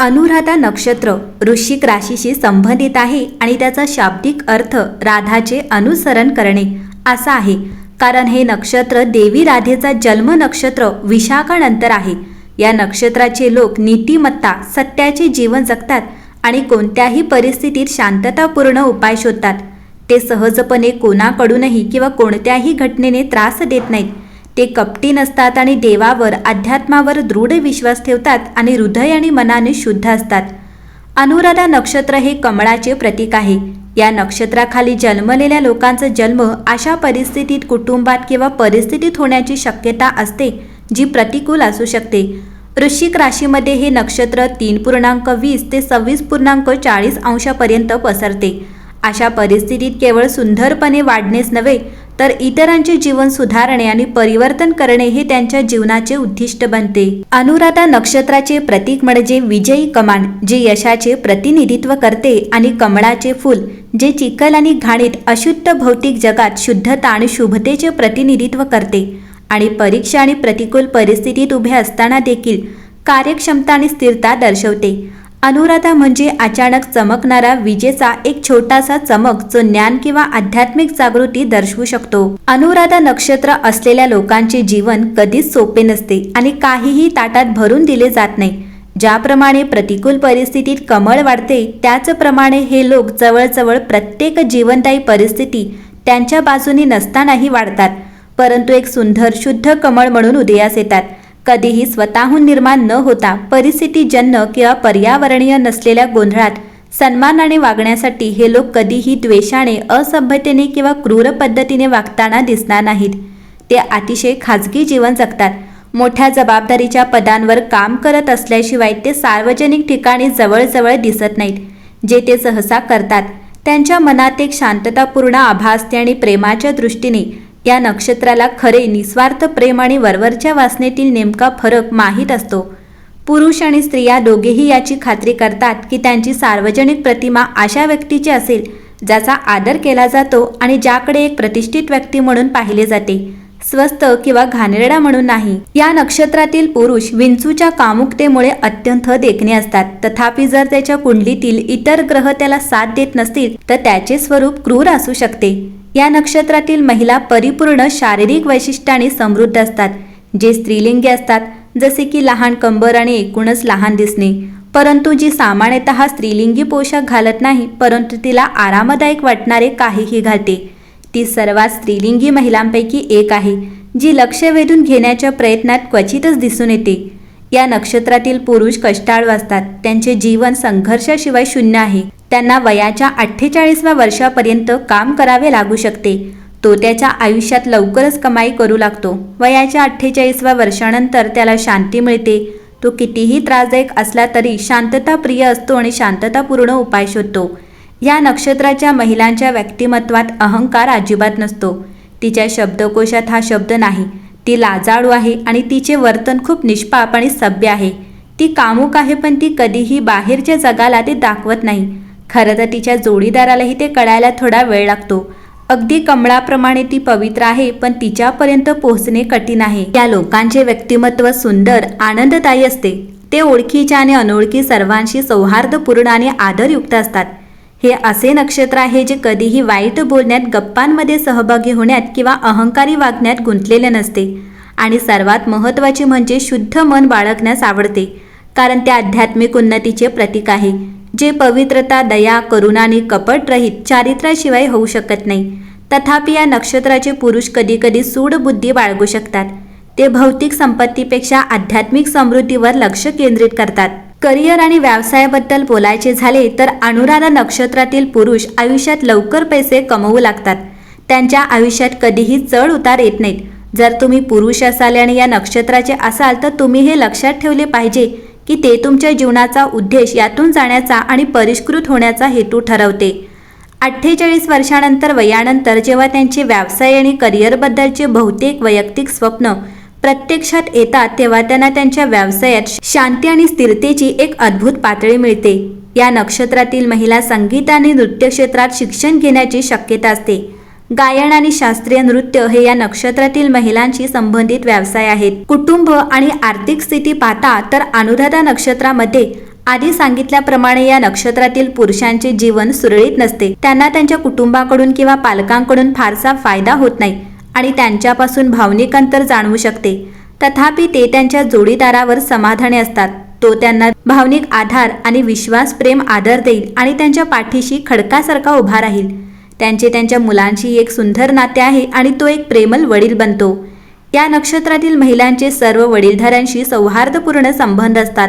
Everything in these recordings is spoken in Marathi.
अनुराधा नक्षत्र वृश्चिक राशीशी संबंधित आहे आणि त्याचा शाब्दिक अर्थ राधाचे अनुसरण करणे असा आहे. कारण हे नक्षत्र देवी राधेचा जन्म नक्षत्र विशाखानंतर आहे. या नक्षत्राचे लोक नीतिमत्ता सत्याचे जीवन जगतात आणि कोणत्याही परिस्थितीत शांततापूर्ण उपाय शोधतात. ते सहजपणे कोणाकडूनही किंवा कोणत्याही घटनेने त्रास देत नाहीत. ते कपटी नसतात आणि देवावर अध्यात्मावर दृढ विश्वास ठेवतात आणि हृदय आणि मनाने शुद्ध असतात. अनुराधा नक्षत्र हे कमळाचे प्रतीक आहे. या नक्षत्राखाली जन्मलेल्या लोकांचा जन्म अशा परिस्थितीत कुटुंबात किंवा परिस्थितीत होण्याची शक्यता असते जी प्रतिकूल असू शकते. वृश्चिक राशीमध्ये हे नक्षत्र तीन पूर्णांक वीस ते सव्वीस पूर्णांक चाळीस अंशापर्यंत पसरते. अशा परिस्थितीत केवळ सुंदरपणे वाढणेच नव्हे तर इतरांचे जीवन सुधारणे आणि परिवर्तन करणे हे त्यांच्या जीवनाचे उद्दिष्ट बनते. अनुराधा नक्षत्राचे प्रतीक म्हणजे विजयी कमान जे यशाचे प्रतिनिधित्व करते आणि कमळाचे फूल जे चिखल आणि घाणीत अशुद्ध भौतिक जगात शुद्धता आणि शुभतेचे प्रतिनिधित्व करते. आणि परीक्षा आणि प्रतिकूल परिस्थितीत उभे असताना देखील कार्यक्षमता आणि स्थिरता दर्शवते. अनुराधा म्हणजे अचानक चमकणारा विजेचा एक छोटासा चमक जो ज्ञान किंवा आध्यात्मिक जागृती दर्शवू शकतो. अनुराधा नक्षत्र असलेल्या लोकांचे जीवन कधीच सोपे नसते आणि काहीही ताटात भरून दिले जात नाही. ज्याप्रमाणे प्रतिकूल परिस्थितीत कमळ वाढते त्याचप्रमाणे हे लोक जवळजवळ प्रत्येक जीवनदायी परिस्थिती त्यांच्या बाजूने नसतानाही वाढतात. परंतु एक सुंदर शुद्ध कमळ म्हणून उदयास येतात. कधीही स्वतःहून निर्माण न होता परिस्थितीजन्य किंवा पर्यावरणीय नसलेल्या गोंधळात सन्मानाने वागण्यासाठी हे लोक कधीही द्वेषाने असभ्यतेने किंवा क्रूर पद्धतीने वागताना दिसणार नाहीत. ते अतिशय खाजगी जीवन जगतात. मोठ्या जबाबदारीच्या पदांवर काम करत असल्याशिवाय ते सार्वजनिक ठिकाणी जवळजवळ दिसत नाहीत जे ते सहसा करतात. त्यांच्या मनात एक शांततापूर्ण आभा असते आणि प्रेमाच्या दृष्टीने या नक्षत्राला खरे निस्वार्थ प्रेम आणि वरवरच्या वासनेतील नेमका फरक माहीत असतो. पुरुष आणि स्त्रिया दोघेही याची खात्री करतात की त्यांची सार्वजनिक प्रतिमा अशा व्यक्तीची असेल ज्याचा आदर केला जातो आणि ज्याकडे एक प्रतिष्ठित व्यक्ती म्हणून पाहिले जाते स्वस्त किंवा घाणेरडा म्हणून नाही. या नक्षत्रातील पुरुष विंचूच्या कामुकतेमुळे अत्यंत देखणे असतात. तथापि जर त्याच्या कुंडलीतील इतर ग्रह त्याला साथ देत नसतील तर त्याचे स्वरूप क्रूर असू शकते. या नक्षत्रातील महिला परिपूर्ण शारीरिक वैशिष्ट्याने समृद्ध असतात. जे स्त्रीलिंगी असतात जसे की लहान कंबर आणि एकूणच लहान दिसणे. परंतु जी सामान्यतः स्त्रीलिंगी पोशाख घालत नाही परंतु तिला आरामदायक वाटणारे काहीही घालते. ती सर्वात स्त्रीलिंगी महिलांपैकी एक आहे जी लक्ष वेधून घेण्याच्या प्रयत्नात क्वचितच दिसून येते. या नक्षत्रातील पुरुष कष्टाळू असतात. त्यांचे जीवन संघर्षाशिवाय शून्य आहे. त्यांना वयाच्या अठ्ठेचाळीसव्या वर्षापर्यंत काम करावे लागू शकते. तो त्याच्या आयुष्यात लवकरच कमाई करू लागतो. वयाच्या अठ्ठेचाळीसव्या वर्षानंतर त्याला शांती मिळते. तो कितीही त्रासदायक असला तरी शांतता प्रिय असतो आणि शांततापूर्ण उपाय शोधतो. या नक्षत्राच्या महिलांच्या व्यक्तिमत्वात अहंकार अजिबात नसतो. तिच्या शब्दकोशात हा शब्द नाही. ती लाजाळू आहे आणि तिचे वर्तन खूप निष्पाप आणि सभ्य आहे. ती कामुक आहे पण ती कधीही बाहेरच्या जगाला ते दाखवत नाही. खरं तर तिच्या जोडीदारालाही ते कळायला थोडा वेळ लागतो. अगदी कमळाप्रमाणे ती पवित्र आहे पण तिच्यापर्यंत पोहोचणे कठीण आहे. या लोकांचे व्यक्तिमत्व सुंदर आनंददायी असते. ते ओळखीच्या आणि अनोळखी सर्वांशी सौहार्दपूर्ण आणि आदरयुक्त असतात. हे असे नक्षत्र आहे जे कधीही वाईट बोलण्यात गप्पांमध्ये सहभागी होण्यात किंवा अहंकारी वागण्यात गुंतलेले नसते. आणि सर्वात महत्त्वाचे म्हणजे शुद्ध मन बाळगण्यास आवडते कारण ते आध्यात्मिक उन्नतीचे प्रतीक आहे. जे पवित्रता दया करुणाने कपटरहित चारित्र्याशिवाय होऊ शकत नाही. तथापि या नक्षत्राचे पुरुष कधीकधी सूड बुद्धी बाळगू शकतात. ते भौतिक संपत्तीपेक्षा आध्यात्मिक समृद्धीवर लक्ष केंद्रित करतात. करिअर आणि व्यवसायाबद्दल बोलायचे झाले तर अनुराधा नक्षत्रातील पुरुष आयुष्यात लवकर पैसे कमवू लागतात. त्यांच्या आयुष्यात कधीही चढ उतार येत नाहीत. जर तुम्ही पुरुष असाल आणि या नक्षत्राचे असाल तर तुम्ही हे लक्षात ठेवले पाहिजे की ते तुमच्या जीवनाचा उद्देश यातून जाण्याचा आणि परिष्कृत होण्याचा हेतू ठरवते. अठ्ठेचाळीस वर्षानंतर वयानंतर जेव्हा त्यांचे व्यवसाय आणि करिअरबद्दलचे बहुतेक वैयक्तिक स्वप्न प्रत्यक्षात येतात तेव्हा त्यांना त्यांच्या व्यवसायात शांती आणि स्थिरतेची एक अद्भुत पातळी मिळते. या नक्षत्रातील महिला संगीत आणि नृत्य क्षेत्रात शिक्षण घेण्याची शक्यता असते. गायन आणि शास्त्रीय नृत्य हे या नक्षत्रातील महिलांशी संबंधित व्यवसाय आहेत. कुटुंब आणि आर्थिक स्थिती पाहता तर अनुराधा नक्षत्रामध्ये आधी सांगितल्याप्रमाणे या नक्षत्रातील पुरुषांचे जीवन सुरळीत नसते. त्यांना त्यांच्या कुटुंबाकडून किंवा पालकांकडून फारसा फायदा होत नाही आणि त्यांच्यापासून भावनिक अंतर जाणवू शकते. तथापि ते त्यांच्या जोडीदारावर समाधानी असतात. तो त्यांना भावनिक आधार आणि विश्वास प्रेम आदर देईल आणि त्यांच्या पाठीशी खडकासारखा उभा राहील. त्यांचे त्यांच्या मुलांशी एक सुंदर नाते आहे आणि तो एक प्रेमल वडील बनतो. या नक्षत्रातील महिलांचे सर्व वडीलधाऱ्यांशी सौहार्दपूर्ण संबंध असतात.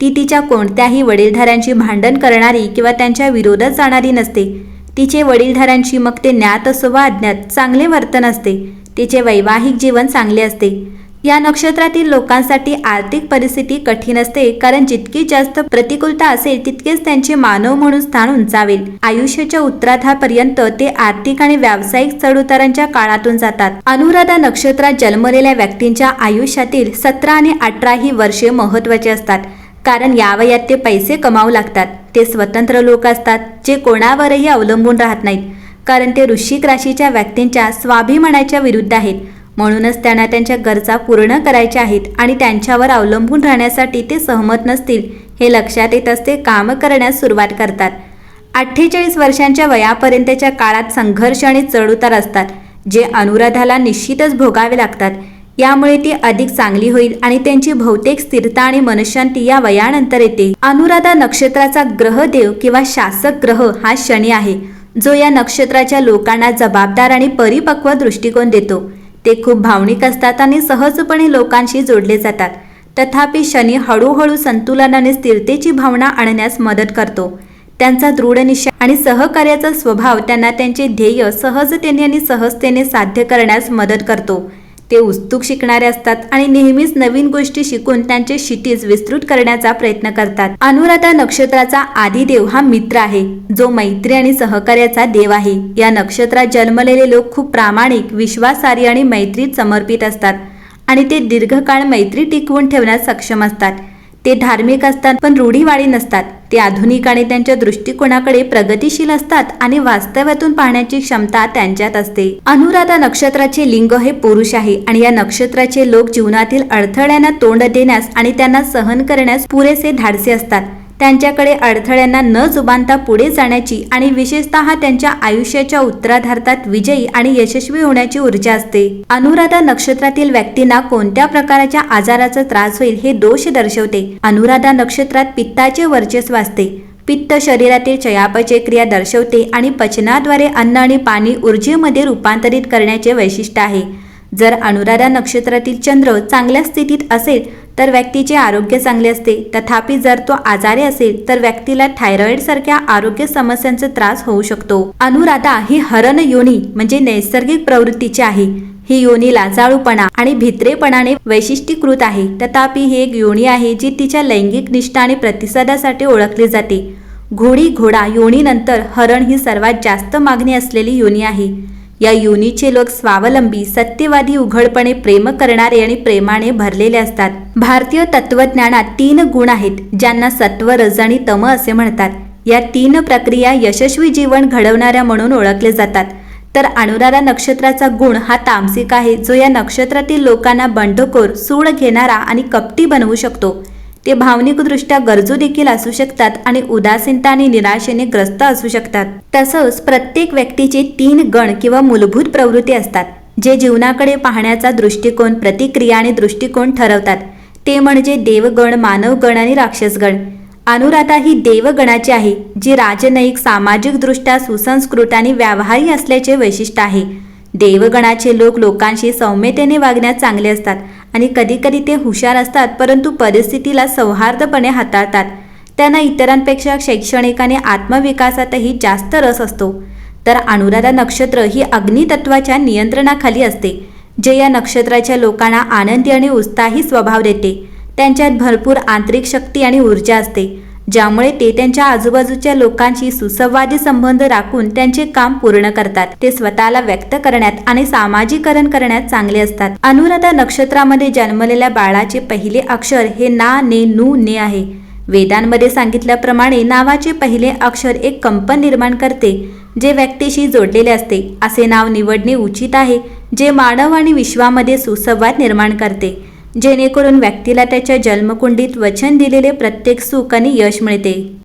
ती तिच्या कोणत्याही वडीलधाऱ्यांशी भांडण करणारी किंवा त्यांच्या विरोधात जाणारी नसते. तिचे वडीलधाऱ्यांशी मग ते ज्ञात असो वा अज्ञात चांगले वर्तन असते. तिचे वैवाहिक जीवन चांगले असते. या नक्षत्रातील लोकांसाठी आर्थिक परिस्थिती कठीण असते कारण जितकी जास्त प्रतिकूलता असेल तितकेच त्यांचे मानव म्हणून स्थान उंचावेल. आयुष्याच्या उत्तराधापर्यंत ते आर्थिक आणि व्यावसायिक चढउतारांच्या काळातून जातात. अनुराधा नक्षत्रात जन्मलेल्या व्यक्तींच्या आयुष्यातील सतरा आणि अठरा ही वर्षे महत्वाची असतात कारण या वयात ते पैसे कमावू लागतात. ते स्वतंत्र लोक असतात जे कोणावरही अवलंबून राहत नाहीत कारण ते ऋषिक राशीच्या व्यक्तींच्या स्वाभिमानाच्या विरुद्ध आहेत. म्हणूनच त्यांना त्यांच्या गरजा पूर्ण करायच्या आहेत आणि त्यांच्यावर अवलंबून राहण्यासाठी ते सहमत नसतील हे लक्षात येत असते काम करण्यास सुरुवात करतात. अठ्ठेचाळीस वर्षांच्या वयापर्यंतच्या काळात संघर्ष आणि चढउतार असतात जे अनुराधाला निश्चितच भोगावे लागतात. यामुळे ती अधिक चांगली होईल आणि त्यांची बहुतेक स्थिरता आणि मनशांती या वयानंतर येते. अनुराधा नक्षत्राचा ग्रहदेव किंवा शासक ग्रह हा शनी आहे जो या नक्षत्राच्या लोकांना जबाबदार आणि परिपक्व दृष्टिकोन देतो. ते खूप भावनिक असतात आणि सहजपणे लोकांशी जोडले जातात. तथापि शनी हळूहळू संतुलन आणि स्थिरतेची भावना आणण्यास मदत करतो. त्यांचा दृढ निश्चय आणि सहकार्याचा स्वभाव त्यांना त्यांचे ध्येय सहजतेने आणि सहजतेने साध्य करण्यास मदत करतो. ते उत्सुक शिकणारे असतात आणि नेहमीच नवीन गोष्टी शिकून त्यांचे क्षितिज विस्तृत करण्याचा प्रयत्न करतात. अनुराधा नक्षत्राचा आदिदेव हा मित्र आहे. जो मैत्री आणि सहकार्याचा देव आहे. या नक्षत्रात जन्मलेले लोक खूप प्रामाणिक विश्वासार्ह आणि मैत्रीत समर्पित असतात आणि ते दीर्घकाळ मैत्री टिकवून ठेवण्यास सक्षम असतात. ते धार्मिक असतात पण रूढीवाळी नसतात. ते आधुनिक आणि त्यांच्या दृष्टिकोनाकडे प्रगतिशील असतात आणि वास्तव्यातून पाहण्याची क्षमता त्यांच्यात असते. अनुराधा नक्षत्राचे लिंग हे पुरुष आहे आणि या नक्षत्राचे लोक जीवनातील अडथळ्यांना तोंड देण्यास आणि त्यांना सहन करण्यास पुरेसे धाडसे असतात. त्यांच्याकडे अडथळ्यांना न जुबानता पुढे जाण्याची आणि विशेषतः त्यांच्या आयुष्याच्या उत्तराधार्तात विजयी आणि यशस्वी होण्याची ऊर्जा असते. अनुराधा नक्षत्रातील व्यक्तींना कोणत्या प्रकारच्या आजाराचा त्रास होईल हे दोष दर्शवते. अनुराधा नक्षत्रात पित्ताचे वर्चस्व असते. पित्त शरीरातील चयापचय क्रिया दर्शवते आणि पचनाद्वारे अन्न आणि पाणी ऊर्जेमध्ये रूपांतरित करण्याचे वैशिष्ट्य आहे. जर अनुराधा नक्षत्रातील चंद्र चांगल्या स्थितीत असेल तर व्यक्तीचे आरोग्य चांगले असते. तथापि जर तो आजारी असेल तर व्यक्तीला थायरॉइड सारख्या आरोग्य समस्यांचा त्रास होऊ शकतो. अनुराधा ही हरण योनी म्हणजे नैसर्गिक प्रवृत्तीची आहे. ही योनी लाजाळूपणा आणि भित्रेपणाने वैशिष्ट्यीकृत आहे. तथापि ही एक योनी आहे जी तिच्या लैंगिक निष्ठा आणि प्रतिसादासाठी ओळखली जाते. घोडी घोडा योनीनंतर हरण ही सर्वात जास्त मागणी असलेली योनी आहे. या युनीचे लोक स्वावलंबी सत्यवादी उघडपणे प्रेम करणारे आणि प्रेमाने भरलेले असतात. भारतीय तत्वज्ञानात तीन गुण आहेत ज्यांना सत्व रज आणि तम असे म्हणतात. या तीन प्रक्रिया यशस्वी जीवन घडवणाऱ्या म्हणून ओळखले जातात. तर अनुराधा नक्षत्राचा गुण हा तामसिक आहे जो या नक्षत्रातील लोकांना बंडखोर सूड घेणारा आणि कपटी बनवू शकतो. ते भावनिकदृष्ट्या गरजू देखील असू शकतात आणि उदासीनता आणि निराशेने ग्रस्त असू शकतात. तसंच प्रत्येक व्यक्तीचे तीन गण किंवा मूलभूत प्रवृत्ती असतात जे जीवनाकडे पाहण्याचा दृष्टिकोन प्रतिक्रिया आणि दृष्टिकोन ठरवतात. ते म्हणजे देवगण मानवगण आणि राक्षसगण. अनुराधा ही देवगणाची आहे जी राजनैतिक सामाजिकदृष्ट्या सुसंस्कृत आणि व्यावहारी असल्याचे वैशिष्ट्य आहे. देवगणाचे लोक लोकांशी सौम्यतेने वागण्यात चांगले असतात. आणि कधीकधी ते हुशार असतात परंतु परिस्थितीला सौहार्दपणे हाताळतात. त्यांना इतरांपेक्षा शैक्षणिक आणि आत्मविकासातही जास्त रस असतो. तर अनुराधा नक्षत्र ही अग्नितत्वाच्या नियंत्रणाखाली असते जे या नक्षत्राच्या लोकांना आनंदी आणि उत्साही स्वभाव देते. त्यांच्यात भरपूर आंतरिक शक्ती आणि ऊर्जा असते. ज्यामुळे ते त्यांच्या आजूबाजूच्या लोकांशी सुसंवादी संबंध राखून त्यांचे काम पूर्ण करतात. ते स्वतःला व्यक्त करण्यात आणि सामाजिकरण करण्यात चांगले असतात. अनुराधा नक्षत्रामध्ये जन्मलेल्या बाळाचे पहिले अक्षर हे ना ने नू ने आहे. वेदांमध्ये सांगितल्याप्रमाणे नावाचे पहिले अक्षर एक कंपन निर्माण करते जे व्यक्तीशी जोडलेले असते. असे नाव निवडणे उचित आहे जे मानव आणि विश्वामध्ये सुसंवाद निर्माण करते. जेणेकरून व्यक्तीला त्याच्या जन्मकुंडीत वचन दिलेले प्रत्येक सुख आणि यश मिळते.